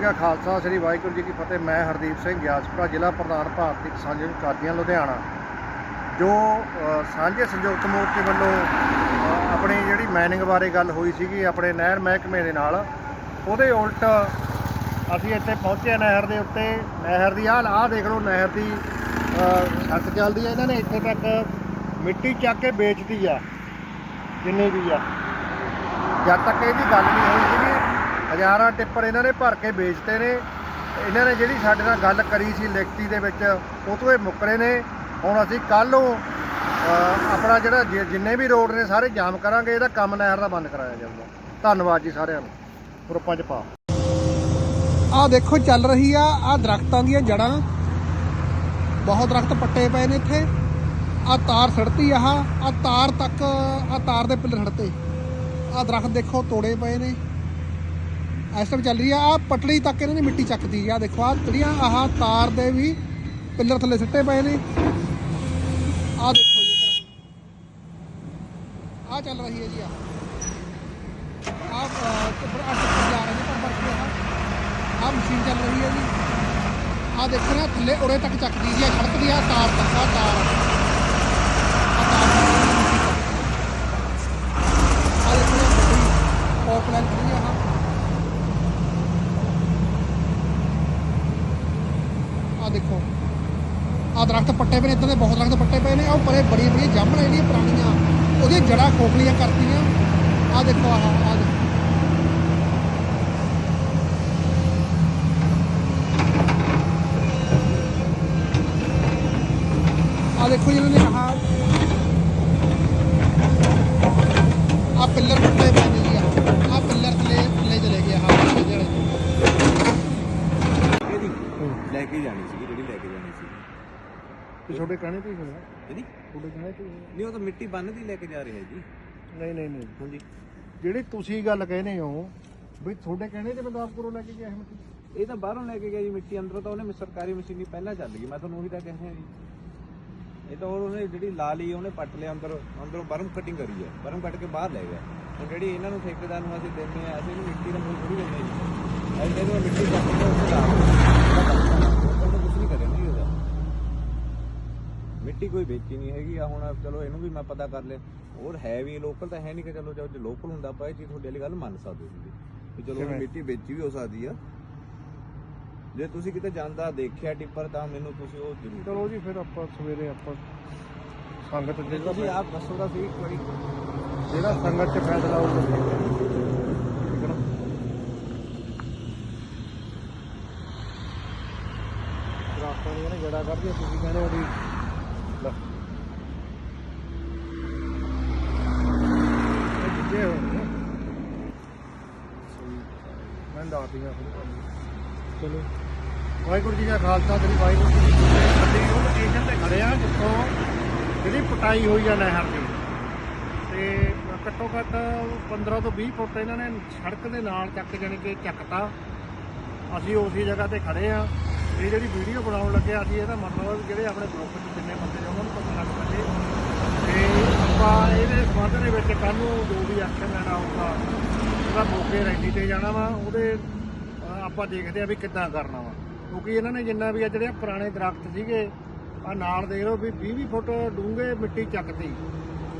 ਕਾ ਖਾਲਸਾ ਸ੍ਰੀ ਵਾਹਿਗੁਰੂ ਜੀ ਕੀ ਫਤਿਹ। ਮੈਂ ਹਰਦੀਪ ਸਿੰਘ ਗਿਆਸਪੁਰਾ ਜ਼ਿਲ੍ਹਾ ਪ੍ਰਧਾਨ ਭਾਰਤੀ ਕਿਸਾਨ ਯੂਨੀਅਨ ਕਾਦੀਆਂ ਲੁਧਿਆਣਾ। ਜੋ ਸਾਂਝੇ ਸੰਯੁਕਤ ਮੋਰਚੇ ਵੱਲੋਂ ਆਪਣੀ ਜਿਹੜੀ ਮਾਈਨਿੰਗ ਬਾਰੇ ਗੱਲ ਹੋਈ ਸੀਗੀ ਆਪਣੇ ਨਹਿਰ ਮਹਿਕਮੇ ਦੇ ਨਾਲ ਉਹਦੇ ਉਲਟ ਅਸੀਂ ਇੱਥੇ ਪਹੁੰਚੇ ਨਹਿਰ ਦੇ ਉੱਤੇ। ਨਹਿਰ ਦੀ ਆਹ ਆਹ ਦੇਖ ਲਓ ਨਹਿਰ ਦੀ ਅ, ਚੱਲਦੀ ਹੈ ਇਹਨਾਂ ਨੇ ਇੱਥੇ ਤੱਕ ਮਿੱਟੀ ਚੱਕ ਕੇ ਵੇਚਦੀ ਆ ਜਿੰਨੀ ਵੀ ਆ। ਜਦ ਤੱਕ ਇਹਦੀ ਗੱਲ ਨਹੀਂ ਹੋਈ ਸੀਗੀ ਹਜ਼ਾਰਾਂ ਟਿੱਪਰ ਇਹਨਾਂ ਨੇ ਭਰ ਕੇ ਵੇਚਤੇ ਨੇ। ਇਹਨਾਂ ਨੇ ਜਿਹੜੀ ਸਾਡੇ ਨਾਲ ਗੱਲ ਕਰੀ ਸੀ ਲਿਖਤੀ ਦੇ ਵਿੱਚ, ਉਹ ਤੋਂ ਇਹ ਮੁੱਕਰੇ ਨੇ। ਹੁਣ ਅਸੀਂ ਕੱਲ੍ਹ ਨੂੰ ਆਪਣਾ ਜਿਹੜਾ ਜਿ- ਜਿੰਨੇ ਵੀ ਰੋਡ ਨੇ ਸਾਰੇ ਜਾਮ ਕਰਾਂਗੇ, ਇਹਦਾ ਕੰਮ ਨਹਿਰ ਦਾ ਬੰਦ ਕਰਾਇਆ ਜਾਊਗਾ। ਧੰਨਵਾਦ ਜੀ ਸਾਰਿਆਂ ਨੂੰ। ਗਰੁੱਪਾਂ 'ਚ ਪਾ ਆ ਦੇਖੋ, ਚੱਲ ਰਹੀ ਆ ਆ ਦਰਖਤਾਂ ਦੀਆਂ ਜੜਾਂ। ਬਹੁਤ ਦਰਖਤ ਪੱਟੇ ਪਏ ਨੇ ਇੱਥੇ। ਆ ਤਾਰ ਸੜਤੀ ਆਹ ਆ ਤਾਰ ਤੱਕ ਆ ਤਾਰ ਦੇ ਪਿੱਲਰ ਸੜਤੇ। ਆ ਦਰਖਤ ਦੇਖੋ, ਤੋੜੇ ਪਏ ਨੇ। ਇਸ ਟਾਈਮ ਚੱਲ ਰਹੀ ਆ ਆ ਪਟੜੀ ਤੱਕ ਇਹਨਾਂ ਨੇ ਮਿੱਟੀ ਚੱਕਦੀ ਆ। ਦੇਖੋ ਆ ਜਿਹੜੀਆਂ ਆਹ ਤਾਰ ਦੇ ਵੀ ਪਿੱਲਰ ਥੱਲੇ ਸਿੱਟੇ ਪਏ ਨੇ। ਆ ਦੇਖੋ ਜੀ ਇੱਧਰ ਆ ਚੱਲ ਰਹੀ ਹੈ ਜੀ ਆ ਆ ਟਿੱਪਰ ਆ ਜਾ ਰਹੇ ਨੇ ਪਰ ਬਰਫ ਆ ਆਹ ਮਸ਼ੀਨ ਚੱਲ ਰਹੀ ਹੈ ਜੀ। ਆ ਦੇਖੋ ਨਾ, ਥੱਲੇ ਉਰੇ ਤੱਕ ਚੱਕਦੀ ਜੀ ਆ ਸੜਕ ਦੀ ਆ ਤਾਰ ਤੱਕ ਆ ਤਾਰ ਆ ਤਾਰ ਆ ਦੇਖੋ ਨਾ ਪੌਪ ਲਾਈਨ ਖੜੀ ਆ ਆ ਦੇਖੋ। ਆ ਦਰਖਤ ਪੱਟੇ ਪਏ ਨੇ ਇਦਾਂ ਦੇ ਬਹੁਤ ਦਰਖਤ ਪੱਟੇ ਪਏ ਨੇ। ਉਹ ਪਰੇ ਬੜੀਆਂ ਬੜੀਆਂ ਜਾਮਣਾਂ ਜਿਹੜੀਆਂ ਪੁਰਾਣੀਆਂ। ਉਹਦੀਆਂ ਜੜਾਂ ਖੋਖਲੀਆਂ ਕਰਤੀਆਂ। ਆ ਦੇਖੋ, ਆਹ ਆ ਦੇਖੋ। ਆ ਦੇਖੋ ਜੀ, ਇਹਨਾਂ ਨੇ ਆਹ ਤੇ ਤੁਹਾਡੇ ਕਹਿਣੇ ਤੇ ਹੀ ਹੋਇਆ। ਇਹਦੀ ਤੁਹਾਡੇ ਕਹਿਣੇ ਤੇ ਹੀ ਹੋਇਆ। ਨਹੀਂ ਉਹ ਤਾਂ ਮਿੱਟੀ ਬੰਨ੍ਹਦੀ ਲੈ ਕੇ ਜਾ ਰਿਹਾ ਜੀ। ਨਹੀਂ ਨਹੀਂ ਨਹੀਂ। ਹਾਂਜੀ। ਜਿਹੜੀ ਤੁਸੀਂ ਗੱਲ ਕਹਿੰਦੇ ਹੋ ਵੀ ਤੁਹਾਡੇ ਕਹਿਣੇ ਤੇ ਮਦਾਪੁਰੋਂ ਲੈ ਕੇ ਗਿਆ ਇਹ ਮਿੱਟੀ। ਇਹ ਤਾਂ ਬਾਹਰੋਂ ਲੈ ਕੇ ਗਿਆ ਜੀ ਮਿੱਟੀ ਅੰਦਰੋਂ ਤਾਂ ਉਹਨੇ ਸਰਕਾਰੀ ਮਸ਼ੀਨੀ ਪਹਿਲਾਂ ਚੱਲ ਗਈ ਮੈਂ ਤੁਹਾਨੂੰ ਉਹੀ ਤਾਂ ਕਹਿ ਰਿਹਾ ਜੀ। ਇਹ ਤਾਂ ਹੋਰ ਉਹਨੇ ਜਿਹੜੀ ਲਾ ਲਈ ਉਹਨੇ ਪੱਟ ਲਿਆ ਅੰਦਰ ਅੰਦਰੋਂ ਬਰਮ ਕਟਿੰਗ ਕਰੀ ਹੈ ਬਰਮ ਕੱਟ ਕੇ ਬਾਹਰ ਲੈ ਗਿਆ। ਹੁਣ ਜਿਹੜੀ ਇਹਨਾਂ ਨੂੰ ਠੇਕੇਦਾਰ ਨੂੰ ਅਸੀਂ ਦਿੰਦੇ ਆ ਅਸੀਂ ਇਹਨੂੰ ਮਿੱਟੀ ਦਾ ਮੁੱਲ ਥੋੜੀ ਦਿੰਦੇ ਜੀ। ਅਸੀਂ ਕਹਿੰਦੇ ਹਾਂ ਮਿੱਟੀ ਚੱਕ ਕੇ ਉੱਥੇ ਲਾ ਕੁਝ ਨਹੀਂ ਕਰਿਆ ਨਹੀਂ ਉਹਦਾ ਮਿੱਟੀ ਕੋਈ ਵੇਚੀ ਨਹੀਂ ਹੈਗੀ। ਆ ਹੁਣ ਚਲੋ ਇਹਨੂੰ ਵੀ ਮੈਂ ਪਤਾ ਕਰ ਲਿਆ। ਹੋਰ ਹੈ ਵੀ ਲੋਕਲ ਤਾਂ ਹੈ ਨਹੀਂ ਕਿ ਚਲੋ ਜੇ ਲੋਕਲ ਹੁੰਦਾ ਆਪਾਂ ਇਹ ਚੀਜ਼ ਤੁਹਾਡੇ ਵਾਲੀ ਗੱਲ ਮੰਨ ਸਕਦੇ ਸੀ ਵੀ ਚਲੋ ਕਿਵੇਂ? ਮਿੱਟੀ ਵੇਚੀ ਵੀ ਹੋ ਸਕਦੀ ਆ। ਜੇ ਤੁਸੀਂ ਕਿਤੇ ਜਾਂਦਾ ਦੇਖਿਆ ਟਿੱਪਰ ਤਾਂ ਮੈਨੂੰ ਤੁਸੀਂ ਉਹ ਜ਼ਰੂਰ ਚਲੋ ਜੀ ਫਿਰ ਆਪਾਂ ਸਵੇਰੇ ਆਪਾਂ ਸੰਗਤ ਜੇ ਤੁਸੀਂ ਜਿਹੜਾ ਆਪ ਦੱਸੋ ਤਾਂ ਸਹੀ ਇੱਕ ਵਾਰੀ। ਜਿਹੜਾ ਸੰਗਤ 'ਚ ਫੈਸਲਾ ਹੋਊਗਾ ਠੀਕ ਹੈ ਨਾ? ਜੜਾ ਕਰਦੀਆਂ ਤੁਸੀਂ ਕਹਿੰਦੇ ਉਹਦੀ ਲੈ। ਇਹ ਜਿੱਦੇ ਚਲੋ। ਵਾਹਿਗੁਰੂ ਜੀ ਦਾ ਖਾਲਸਾ ਸ੍ਰੀ ਵਾਹਿਗੁਰੂ ਜੀ ਕੀ ਫਤਿਹ। ਅਸੀਂ ਉਹ ਲੋਕੇਸ਼ਨ ਤੇ ਖੜੇ ਆ ਜਿੱਥੋਂ ਜਿਹੜੀ ਪਟਾਈ ਹੋਈ ਆ ਨਹਿਰ ਦੀ। ਤੇ ਘੱਟੋ ਘੱਟ 15 ਤੋਂ 20 ਫੁੱਟ ਇਹਨਾਂ ਨੇ ਸੜਕ ਦੇ ਨਾਲ ਚੱਕ ਜਾਣੀ ਕਿ ਚੱਕਤਾ। ਅਸੀਂ ਉਸੇ ਜਗ੍ਹਾ ਤੇ ਖੜੇ ਆ। ਇਹ ਜਿਹੜੀ ਵੀਡੀਓ ਬਣਾਉਣ ਲੱਗੇ ਆ, ਅਸੀਂ ਇਹਦਾ ਮਤਲਬ ਵੀ ਜਿਹੜੇ ਆਪਣੇ ਗਰੁੱਪ 'ਚ ਜਿੰਨੇ ਬੰਦੇ ਨੇ ਉਹਨਾਂ ਨੂੰ ਪਤਾ ਲੱਗ ਸਕੇ ਤੇ ਆਪਾਂ ਇਹਦੇ ਸੰਬੰਧ ਦੇ ਵਿੱਚ ਕੱਲ ਨੂੰ ਜੋ ਵੀ ਐਕਸ਼ਨ ਲੈਣਾ ਹੋਊਗਾ ਉਹਦਾ ਮੌਕੇ ਰੈਲੀ ਤੇ ਜਾਣਾ ਵਾ ਉਹਦੇ ਆਪਾਂ ਦੇਖਦੇ ਆ ਵੀ ਕਿੱਦਾਂ ਕਰਨਾ ਵਾ। ਕਿਉਂਕਿ ਇਹਨਾਂ ਨੇ ਜਿੰਨਾ ਵੀ ਆ ਜਿਹੜੇ ਪੁਰਾਣੇ ਦਰਖਤ ਸੀਗੇ ਆ ਨਾਲ ਦੇਖ ਲਓ ਵੀ 20 20 ਫੁੱਟ ਡੂੰਘੇ ਮਿੱਟੀ ਚੱਕਤੀ।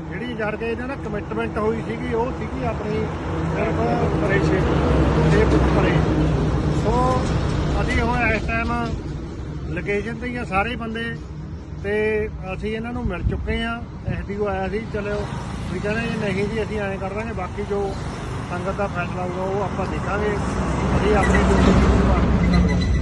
ਜਿਹੜੀ ਜੜ ਕੇ ਇਹਨਾਂ ਦਾ ਕਮਿਟਮੈਂਟ ਹੋਈ ਸੀਗੀ ਉਹ ਸੀਗੀ ਆਪਣੀ ਸਿਰਫ ਪਰੇ ਛੇ ਪਰੇ ਸੋ ਇਸ ਟਾਈਮ ਲੋਕੇਸ਼ਨ ਤੇ ਹੀ ਆ ਸਾਰੇ ਬੰਦੇ ਤੇ ਅਸੀਂ ਇਹਨਾਂ ਨੂੰ ਮਿਲ ਚੁੱਕੇ ਆ। ਐਸਡੀਓ ਆਇਆ ਸੀ, ਚਲੋ ਵੀ ਕਹਿੰਦੇ ਜੀ ਨਹੀਂ ਜੀ, ਅਸੀਂ ਐਂ ਕਰ ਦਾਂਗੇ, ਬਾਕੀ ਜੋ ਸੰਗਤ ਦਾ ਫੈਸਲਾ ਹੋਊਗਾ, ਉਹ ਆਪਾਂ ਦੇਖਾਂਗੇ। ਅਸੀਂ ਆਪਣੀ ਡਿਊਟੀ ਕਰਵਾਵਾਂਗੇ